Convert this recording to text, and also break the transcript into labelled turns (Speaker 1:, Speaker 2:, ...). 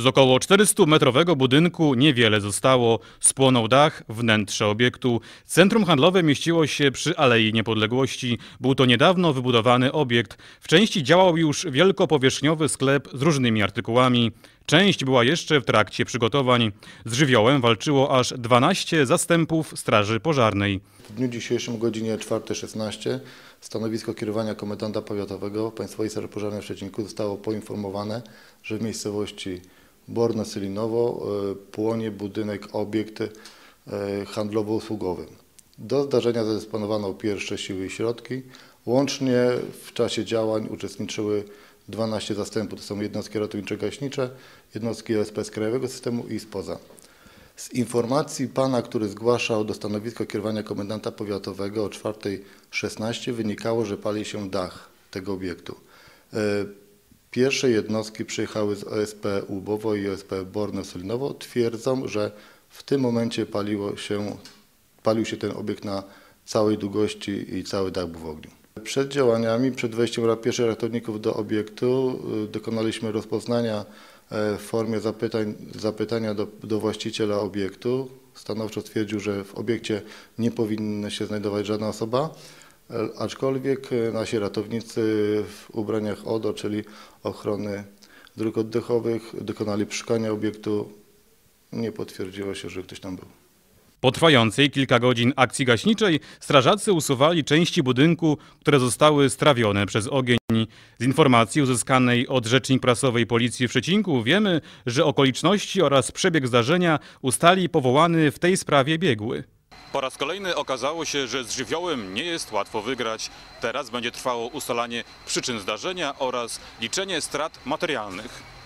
Speaker 1: Z około 400-metrowego budynku niewiele zostało. Spłonął dach, wnętrze obiektu. Centrum handlowe mieściło się przy Alei Niepodległości. Był to niedawno wybudowany obiekt. W części działał już wielkopowierzchniowy sklep z różnymi artykułami. Część była jeszcze w trakcie przygotowań. Z żywiołem walczyło aż 12 zastępów Straży Pożarnej.
Speaker 2: W dniu dzisiejszym godzinie 4.16 stanowisko kierowania komendanta powiatowego Państwowej Straży Pożarnej w Szczecinku zostało poinformowane, że w miejscowości Borno-Sylinowo e, płonie budynek, obiekt e, handlowo-usługowy. Do zdarzenia zadysponowano pierwsze siły i środki. Łącznie w czasie działań uczestniczyły 12 zastępów, to są jednostki ratownicze-gaśnicze, jednostki OSP z krajowego systemu i spoza. Z informacji pana, który zgłaszał do stanowiska kierowania komendanta powiatowego o 4.16 wynikało, że pali się dach tego obiektu. Pierwsze jednostki przyjechały z OSP Łubowo i OSP Borno-Solinowo. Twierdzą, że w tym momencie paliło się, palił się ten obiekt na całej długości i cały dach był w ogniu. Przed działaniami, przed wejściem pierwszych ratowników do obiektu y, dokonaliśmy rozpoznania e, w formie zapytań, zapytania do, do właściciela obiektu. Stanowczo stwierdził, że w obiekcie nie powinna się znajdować żadna osoba, aczkolwiek e, nasi ratownicy w ubraniach ODO, czyli ochrony dróg oddechowych, dokonali przeszukania obiektu. Nie potwierdziło się, że ktoś tam był.
Speaker 1: Po trwającej kilka godzin akcji gaśniczej strażacy usuwali części budynku, które zostały strawione przez ogień. Z informacji uzyskanej od rzecznik prasowej policji w Szczecinku wiemy, że okoliczności oraz przebieg zdarzenia ustali powołany w tej sprawie biegły. Po raz kolejny okazało się, że z żywiołem nie jest łatwo wygrać. Teraz będzie trwało ustalanie przyczyn zdarzenia oraz liczenie strat materialnych.